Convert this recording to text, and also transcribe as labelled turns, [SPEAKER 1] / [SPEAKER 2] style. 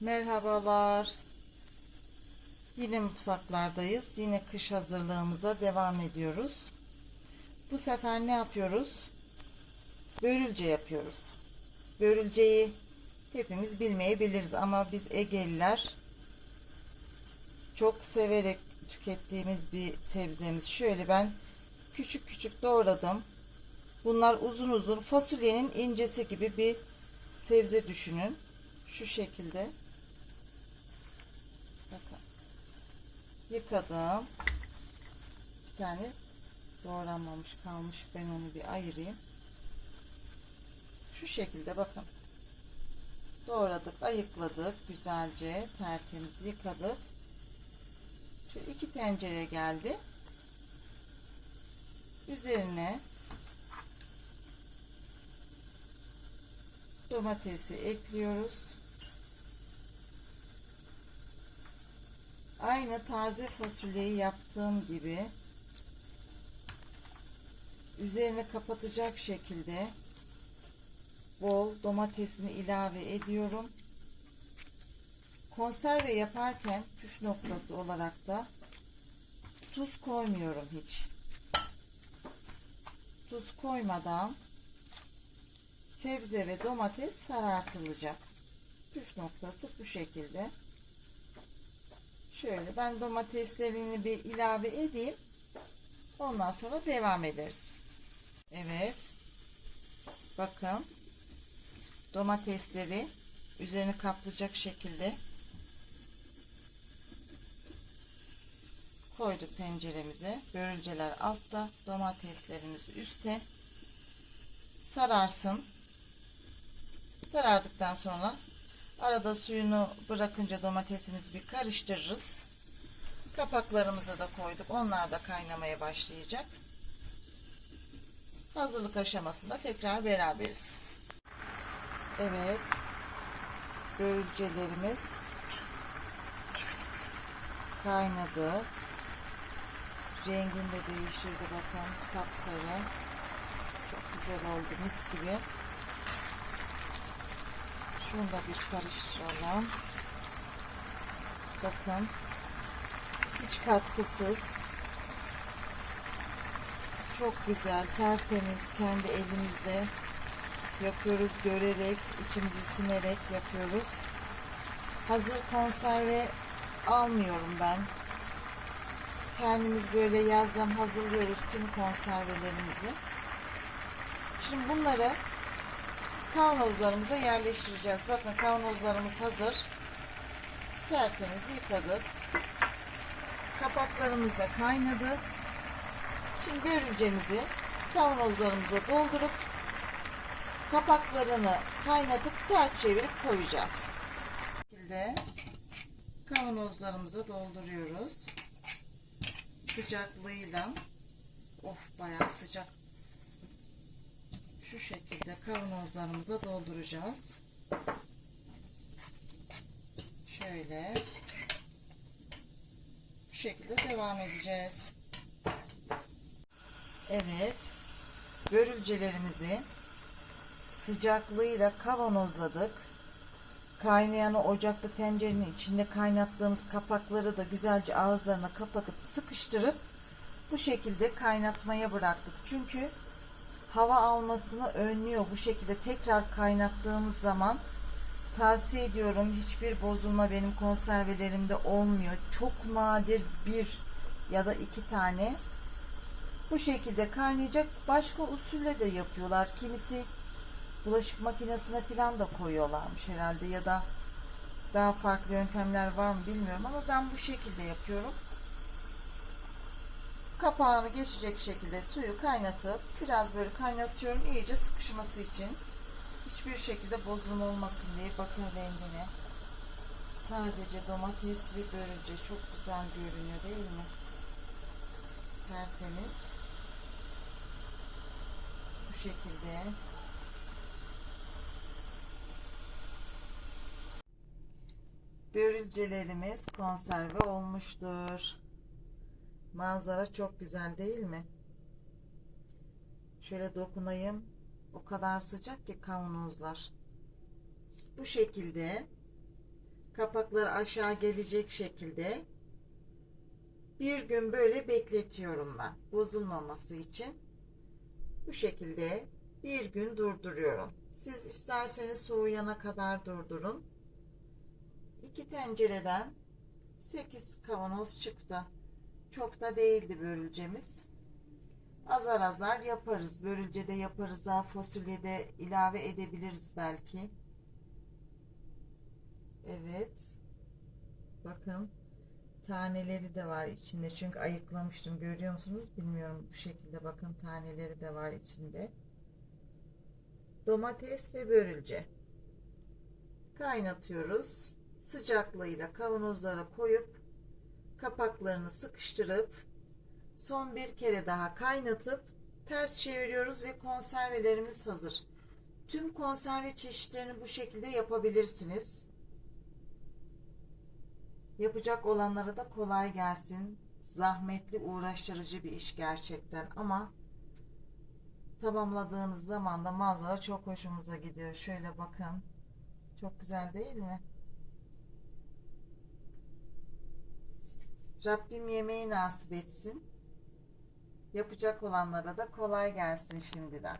[SPEAKER 1] Merhabalar. Yine mutfaklardayız. Yine kış hazırlığımıza devam ediyoruz. Bu sefer ne yapıyoruz? Börülce yapıyoruz. Börülceyi hepimiz bilmeyebiliriz ama biz Egeliler çok severek tükettiğimiz bir sebzemiz. Şöyle ben küçük küçük doğradım. Bunlar uzun uzun fasulyenin incesi gibi bir sebze düşünün. Şu şekilde. Bakın. Yıkadım. Bir tane doğranmamış kalmış. Ben onu bir ayırayım. Şu şekilde bakın. Doğradık, ayıkladık güzelce, tertemiz yıkadık. Şöyle iki tencere geldi. Üzerine domatesi ekliyoruz. Aynı taze fasulyeyi yaptığım gibi üzerine kapatacak şekilde bol domatesini ilave ediyorum. Konserve yaparken püf noktası olarak da tuz koymuyorum hiç. Tuz koymadan sebze ve domates sarartılacak. Püf noktası bu şekilde. Şöyle ben domateslerini bir ilave edeyim. Ondan sonra devam ederiz. Evet. Bakın. Domatesleri üzerini kaplayacak şekilde koyduk tenceremize. Börülceler altta, domateslerimiz üstte. Sararsın. Sarardıktan sonra arada suyunu bırakınca domatesimizi bir karıştırırız. Kapaklarımızı da koyduk. Onlar da kaynamaya başlayacak. Hazırlık aşamasında tekrar beraberiz. Evet. Börülcelerimiz kaynadı. Rengini de değiştirdi bakın sapsarı. Çok güzel oldu mis gibi. Şunu da bir karıştıralım. Bakın. Hiç katkısız. Çok güzel, tertemiz, kendi elimizle yapıyoruz. Görerek, içimizi sinerek yapıyoruz. Hazır konserve almıyorum ben. Kendimiz böyle yazdan hazırlıyoruz tüm konservelerimizi. Şimdi bunları kavanozlarımıza yerleştireceğiz. Bakın kavanozlarımız hazır. Tertemiz yıkadık. Kapaklarımız da kaynadı. Şimdi börülcemizi kavanozlarımıza doldurup kapaklarını kaynatıp ters çevirip koyacağız. Bu şekilde kavanozlarımıza dolduruyoruz. Sıcaklığıyla of bayağı sıcak şu şekilde kavanozlarımıza dolduracağız. Şöyle bu şekilde devam edeceğiz. Evet. Börülcelerimizi sıcaklığıyla kavanozladık. Kaynayanı ocakta tencerenin içinde kaynattığımız kapakları da güzelce ağızlarına kapatıp sıkıştırıp bu şekilde kaynatmaya bıraktık. Çünkü hava almasını önlüyor. Bu şekilde tekrar kaynattığımız zaman tavsiye ediyorum. Hiçbir bozulma benim konservelerimde olmuyor. Çok nadir bir ya da iki tane bu şekilde kaynayacak. Başka usulle de yapıyorlar. Kimisi bulaşık makinesine falan da koyuyorlarmış herhalde ya da daha farklı yöntemler var mı bilmiyorum ama ben bu şekilde yapıyorum kapağını geçecek şekilde suyu kaynatıp biraz böyle kaynatıyorum iyice sıkışması için. Hiçbir şekilde bozulma olmasın diye bakın rengine. Sadece domates ve börülce çok güzel görünüyor değil mi? Tertemiz. Bu şekilde. Börülcelerimiz konserve olmuştur. Manzara çok güzel değil mi? Şöyle dokunayım. O kadar sıcak ki kavanozlar. Bu şekilde Kapakları aşağı gelecek şekilde bir gün böyle bekletiyorum ben. Bozulmaması için. Bu şekilde bir gün durduruyorum. Siz isterseniz soğuyana kadar durdurun. İki tencereden 8 kavanoz çıktı. Çok da değildi börülcemiz. Azar azar yaparız. Börülcede yaparız. Daha fasulyede ilave edebiliriz belki. Evet. Bakın. Taneleri de var içinde. Çünkü ayıklamıştım. Görüyor musunuz? Bilmiyorum. Bu şekilde bakın taneleri de var içinde. Domates ve börülce. Kaynatıyoruz. Sıcaklığıyla kavanozlara koyup kapaklarını sıkıştırıp son bir kere daha kaynatıp ters çeviriyoruz ve konservelerimiz hazır. Tüm konserve çeşitlerini bu şekilde yapabilirsiniz. Yapacak olanlara da kolay gelsin. Zahmetli, uğraştırıcı bir iş gerçekten ama tamamladığınız zaman da manzara çok hoşumuza gidiyor. Şöyle bakın. Çok güzel değil mi? Rabbim yemeği nasip etsin. Yapacak olanlara da kolay gelsin şimdiden.